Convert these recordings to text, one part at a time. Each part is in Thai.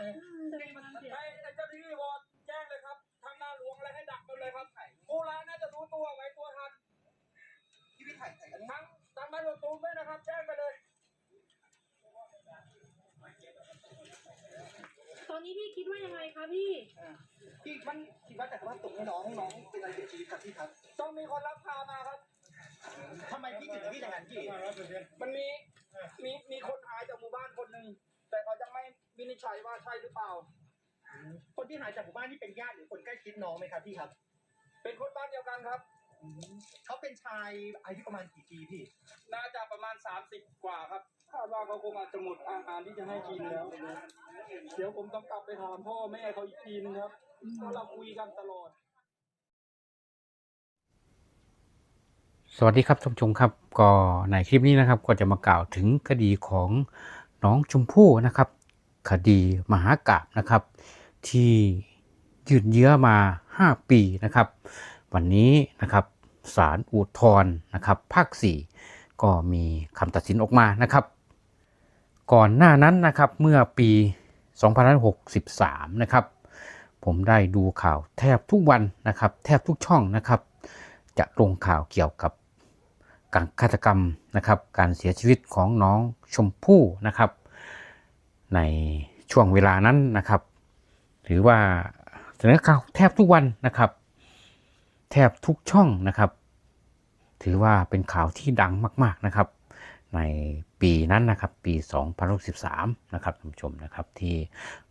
ทำไมมันเสียให้เจ้าหน้าที่วอร์แจ้งเลยครับทางหน้าหลวงอะไรให้ดักมันเลยครับผู้ร้ายน่าจะรู้ตัวไว้ตัวทันทั้งทางบ้านหลวงตูมด้วยนะครับ แจ้งไปเลย ตอนนี้พี่คิดว่ายังไงคะพี่ พี่มันคิดว่าแต่ว่าตกให้น้องน้องเป็นอะไรเสียชีวิตครับพี่ครับ ต้องมีคนรับพามาครับทำไมพี่ถึงคิดอย่างนั้นพี่มันมีมี ใช่หรือเปล่า คนที่หายจากหมู่บ้านนี่เป็นญาติหรือคนใกล้ชิดน้องไหมครับพี่ครับ เป็นคนบ้านเดียวกันครับ เขาเป็นชายอายุประมาณกี่ปีพี่ น่าจะประมาณ 30 กว่าครับคาดว่าเขาคงอาจจะหมดอาหารที่จะให้กินแล้ว เดี๋ยวผมต้องกลับไปถามพ่อแม่เขาอีกทีนึงครับเพราะเราคุยกันตลอด สวัสดีครับท่านผู้ชมครับ ก็ในคลิปนี้นะครับ ก็จะมากล่าวถึงคดีของน้องชมพู่นะครับ คดีมหากาบนะครับ ที่ยืดเยื้อมา 5 ปีนะครับ วันนี้นะครับศาลอุทธรณ์นะครับ ภาค 4 ก็มีคำตัดสินออกมานะครับ ก่อนหน้านั้นนะครับเมื่อปี 2563 นะครับ ผมได้ดูข่าวแทบทุกวันนะครับ แทบทุกช่องนะครับ จะลงข่าวเกี่ยวกับการฆาตกรรมนะครับ การเสียชีวิตของน้องชมพู่นะครับ ในช่วงเวลานั้นนะครับ ถือว่าเสนอข่าวแทบทุกวันนะครับ แทบทุกช่องนะครับ ถือว่าเป็นข่าวที่ดังมาก ๆนะครับ ในปีนั้นนะครับปี2013นะครับท่านผู้ชมนะครับที่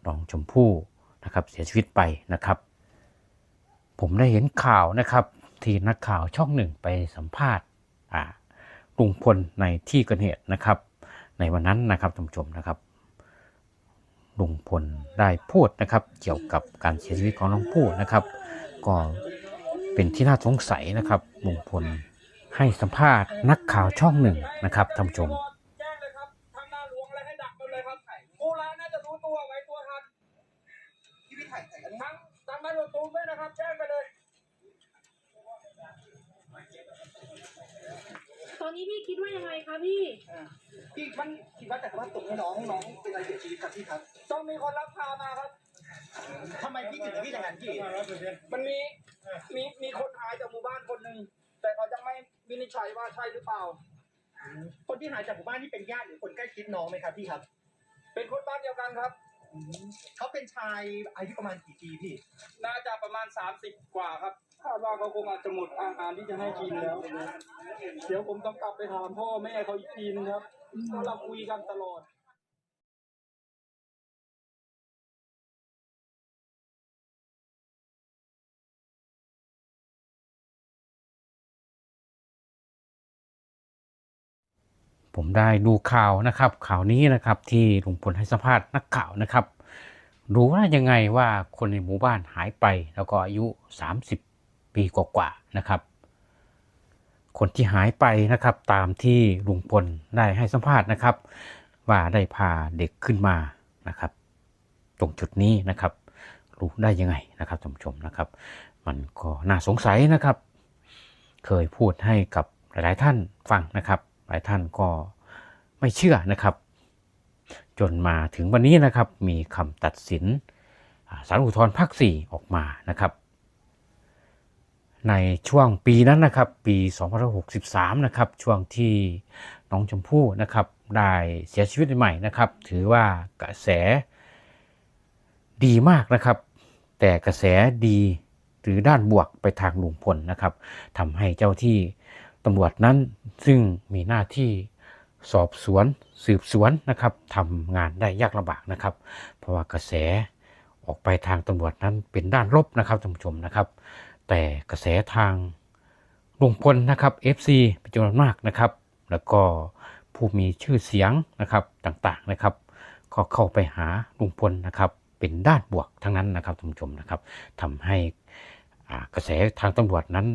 น้องชมพู่นะครับเสียชีวิตไปนะครับ ผมได้เห็นข่าวนะครับ ที่นักข่าวช่องหนึ่งไปสัมภาษณ์อ่าลุงพลในที่เกิดเหตุนะครับ ในวันนั้นนะครับท่านผู้ชมนะครับ ลุงพลได้พูดนะครับ เกี่ยวกับการเสียชีวิตของน้องผู้นะครับ ก็เป็นที่น่าสงสัยนะครับลุงพลให้สัมภาษณ์นักข่าวช่องหนึ่งนะครับท่านผู้ชมแจ้งเลยครับทางหน้าหลวงอะไรให้ดักมันเลยครับผู้ร้ายน่าจะรู้ตัวไว้ตัวทันที่พี่ถ่ายถ่ายอันนี้ทั้งทางบ้านหลวงตูมด้วยนะครับแจ้งไปเลยตอนนี้พี่คิดว่ายังไงคะพี่พี่มันคิด ว่าแต่ว่าตกให้น้องน้องเป็นอะไรเสียชีวิตครับพี่ครับต้องมีคนรับพามาครับทำไมพี่ถึงคิดอย่างนั้นพี่มันมีมีมีคนหายจากหมู่บ้านคนหนึ่งแต่เขายังไม่วินิจฉัยว่าใช่หรือเปล่า คนที่หายจากหมู่บ้านนี่เป็นญาติหรือคนใกล้ชิดน้องไหมครับพี่ครับ เป็นคนบ้านเดียวกันครับเขาเป็นชายอายุประมาณกี่ปีพี่ น่าจะประมาณ30กว่าครับคาดว่าเขาคงอาจจะหมดอาหารที่จะให้กินแล้ว เดี๋ยวผมต้องกลับไปถามพ่อแม่เขาอีกทีนึงครับ เพราะเราคุยกันตลอดผมได้ดูข่าวนะครับข่าวนี้นะครับที่ลุงพลให้สัมภาษณ์นักข่าวนะครับ รู้ว่ายังไงว่าคนในหมู่บ้านหายไปแล้วก็อายุ 30 ปีกว่าๆนะครับ คนที่หายไปนะครับ ตามที่ลุงพลได้ให้สัมภาษณ์นะครับ ว่าได้พาเด็กขึ้นมานะครับ ตรงจุดนี้นะครับ รู้ได้ยังไงนะครับท่านผู้ชมนะครับ มันก็น่าสงสัยนะครับ เคยพูดให้กับหลาย ๆ ท่านฟังนะครับ หลายท่านก็ไม่เชื่อนะครับ จนมาถึงวันนี้นะครับ มีคำตัดสินอ่าศาลอุทธรภาค4ออกมานะครับ ในช่วงปีนั้นนะครับ ปี 2563 นะครับ ช่วงที่น้องชมพู่นะครับ ได้เสียชีวิตใหม่นะครับ ถือว่ากระแสดีมากนะครับ แต่กระแสดีหรือด้านบวกไปทางลุงพลนะครับทำให้เจ้าที่ตำรวจนั้นซึ่งมีหน้าที่สอบสวนสืบสวนนะครับทำงานได้ยากลำบากนะครับ เพราะว่ากระแสออกไปทางตำรวจนั้นเป็นด้านลบนะครับท่านผู้ชมนะครับ แต่กระแสทางลุงพลนะครับ FC เป็นจำนวนมากนะครับ แล้วก็ผู้มีชื่อเสียงนะครับต่างๆนะครับ ก็เข้าไปหาลุงพลนะครับ เป็นด้านบวกทั้งนั้นนะครับท่านผู้ชมนะครับทำให้กระแสทางตำรวจนั้น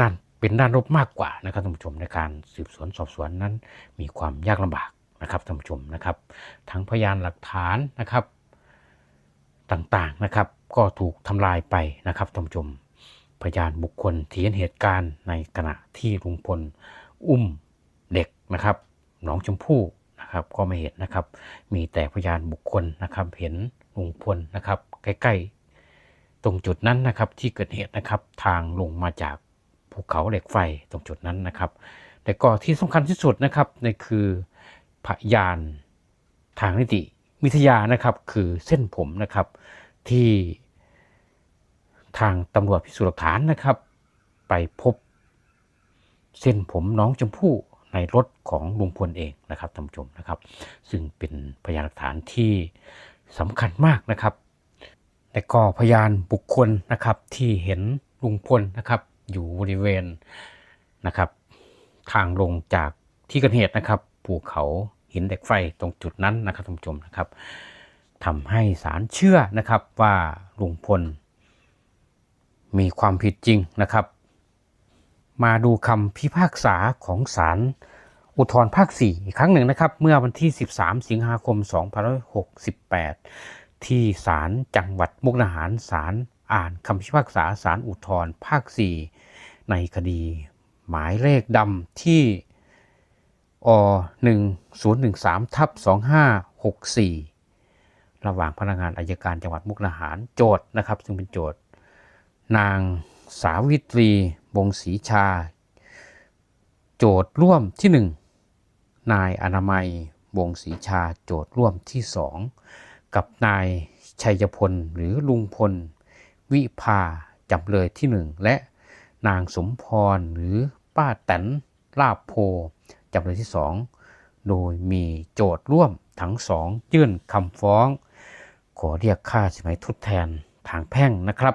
ด้านเป็นด้านลบมากกว่านะครับท่านผู้ชมในการสืบสวนสอบสวนนั้น มีความยากลำบากนะครับท่านผู้ชมนะครับ ทั้งพยานหลักฐานนะครับต่างๆนะครับ ก็ถูกทำลายไปนะครับท่านผู้ชมพยานบุคคลที่เห็นเหตุการณ์ในขณะที่ลุงพลอุ้มเด็กนะครับน้องชมพู่นะครับก็ไม่เห็นนะครับ มีแต่พยานบุคคลนะครับ เห็นลุงพลนะครับ ใกล้ๆ ตรงจุดนั้นนะครับ ที่เกิดเหตุนะครับทางลงมาจากภูเขาเหล็กไฟตรงจุดนั้นนะครับ แต่ก็ที่สำคัญที่สุดนะครับนั่คือพยานทางนิติวิทยานะครับ คือเส้นผมนะครับ ที่ทางตำรวจพิสูจน์หลักฐานนะครับ ไปพบเส้นผมน้องชมพู่ในรถของลุงพลเองนะครับท่านผู้ชมนะครับ ซึ่งเป็นพยานหลักฐานที่สำคัญมากนะครับและก็พยานบุคคลนะครับที่เห็นลุงพลนะครับ อยู่บริเวณนะครับ ทางลงจากที่เกิดเหตุนะครับภูเขาหินเหล็กไฟตรงจุดนั้นนะครับท่านผู้ชมนะครับ ทำให้ศาลเชื่อนะครับว่าลุงพล มีความผิดจริงนะครับ มาดูคำพิพากษาของศาลอุทธรภาค 4 อีกครั้งหนึ่งนะครับ เมื่อวันที่ 13 สิงหาคม 2568 ที่ศาลจังหวัดมุกดาหารศาลอ่านคำพิพากษาศาลอุทธรภาค 4 ในคดี หมายเลขดำที่อ1013ทับ2564 ระหว่างพนักงานอายการจังหวัดมุกดาหารโจทย์นะครับ ซึ่งเป็นโจทย์ นางสาวิตรีวงศรีชา โจทย์ร่วมที่หนึ่งนายอนามัยวงศรีชาโจทย์ร่วมที่สองกับนายชัยพลหรือลุงพล วิภาจำเลยที่หนึ่งและนางสมพรหรือป้าแตนลาบโพจำเลยที่สองโดยมีโจทย์ร่วมทั้งสองยื่นคำฟ้อง ขอเรียกค่าสินไหมทดแทนทางแพ่งนะครับ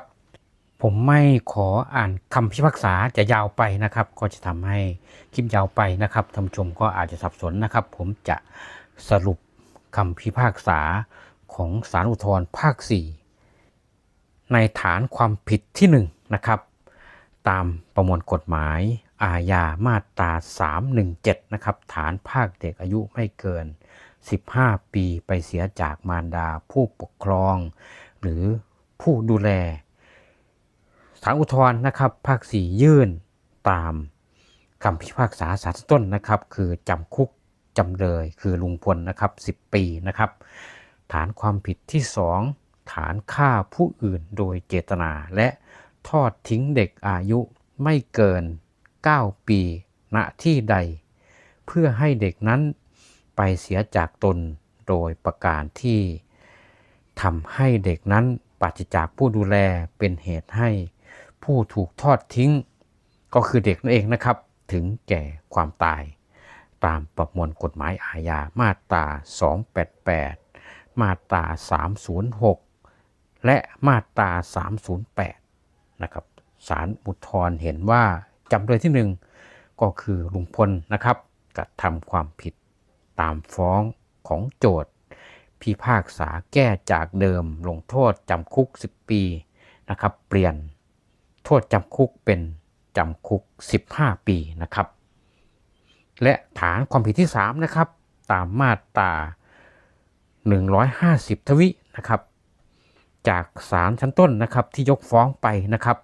ผมไม่ขออ่านคำพิพากษาจะยาวไปนะครับ ก็จะทำให้คลิปยาวไปนะครับท่านผู้ชมก็อาจจะสับสนนะครับ ผมจะสรุปคำพิพากษาของศาลอุทธรภาค 4 ในฐานความผิดที่ 1 นะครับ ตามประมวลกฎหมายอาญามาตรา 317 นะครับ ฐานภาคเด็กอายุไม่เกิน 15 ปีไปเสียจากมารดาผู้ปกครอง หรือผู้ดูแลศาลอุทธรณ์นะครับ ภาค 4 ยื่นตามคำพิพากษาศาลต้นนะครับ คือจำคุกจำเลยคือลุงพลนะครับ 10 ปีนะครับ ฐานความผิดที่ 2 ฐานฆ่าผู้อื่นโดยเจตนาและทอดทิ้งเด็กอายุไม่เกิน 9 ปีณที่ใด เพื่อให้เด็กนั้น ไปเสียจากตนโดยประการที่ทำให้เด็กนั้นปราศจากผู้ดูแลเป็นเหตุให้ผู้ถูกทอดทิ้ง ก็คือเด็กนั่นเองนะครับ ถึงแก่ความตาย ตามประมวลกฎหมายอาญามาตรา 288 มาตรา 306 และมาตรา 308 นะครับศาลอุทธรเห็นว่าจำเลยที่หนึ่งก็คือลุงพลนะครับกระทำความผิด ตามฟ้องของโจทย์พิพากษาแก้จากเดิมลงโทษจำคุก 10 ปีนะครับ เปลี่ยนโทษจำคุกเป็นจำคุก 15 ปีนะครับ และฐานความผิดที่ 3 นะครับ ตามมาตรา 150 ทวินะครับ จากศาลชั้นต้นนะครับที่ยกฟ้องไปนะครับ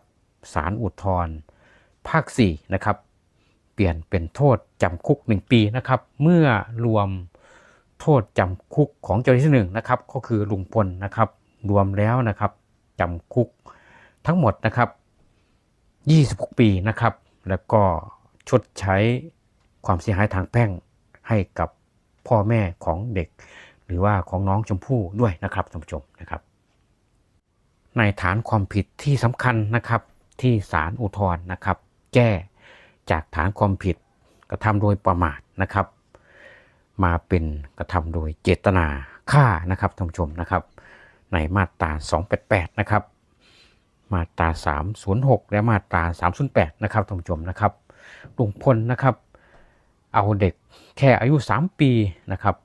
ศาลอุทธรภาค 4 นะครับ เปลี่ยนเป็นโทษจำคุก 1 ปีนะครับ เมื่อรวมโทษจำคุกของจำเลยที่หนึ่งนะครับ ก็คือลุงพลนะครับ รวมแล้วนะครับจำคุกทั้งหมดนะครับ 26 ปีนะครับ แล้วก็ชดใช้ความเสียหายทางแพ่งให้กับพ่อแม่ของเด็ก หรือว่าของน้องชมพู่ด้วยนะครับท่านผู้ชมนะครับ ในฐานความผิดที่สำคัญนะครับที่ศาลอุทธรณ์นะครับ แก้ จากฐานความผิดกระทำโดยประมาทนะครับ มาเป็นกระทำโดยเจตนาฆ่านะครับท่านผู้ชมนะครับ ในมาตรา 288 นะครับ มาตรา 306 และมาตรา 308 นะครับท่านผู้ชมนะครับลุงพลนะครับเอาเด็กแค่อายุ 3 ปีนะครับ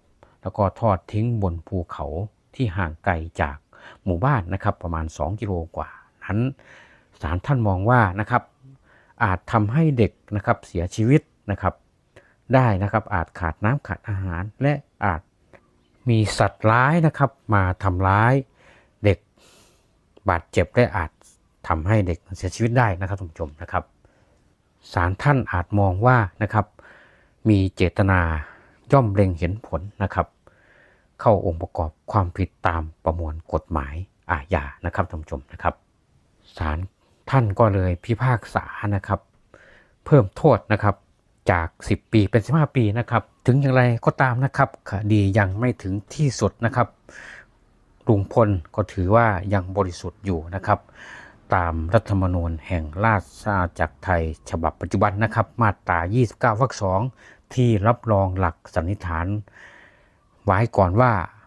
แล้วก็ทอดทิ้งบนภูเขาที่ห่างไกลจากหมู่บ้านนะครับ ประมาณ 2 กิโลกว่า นั้นศาลท่านมองว่านะครับ อาจทำให้เด็กนะครับเสียชีวิตนะครับ ได้นะครับอาจขาดน้ำขาดอาหารและอาจมีสัตว์ร้ายนะครับมาทำร้ายเด็กบาดเจ็บและอาจทำให้เด็กเสียชีวิตได้นะครับท่านผู้ชมนะครับศาลท่านอาจมองว่านะครับ มีเจตนาย่อมเล็งเห็นผลนะครับ เข้าองค์ประกอบความผิดตามประมวลกฎหมายอาญานะครับท่านผู้ชมนะครับศาล ท่านก็เลยพิพากษานะครับ เพิ่มโทษนะครับจาก 10 ปีเป็น 15 ปีนะครับ ถึงอย่างไรก็ตามนะครับคดียังไม่ถึงที่สุดนะครับลุงพลก็ถือว่ายังบริสุทธิ์อยู่นะครับ ตามรัฐธรรมนูญแห่งราชอาณาจักรไทย ฉบับปัจจุบันนะครับ มาตรา 29 วรรคสองที่รับรองหลักสันนิษฐาน ไว้ก่อนว่า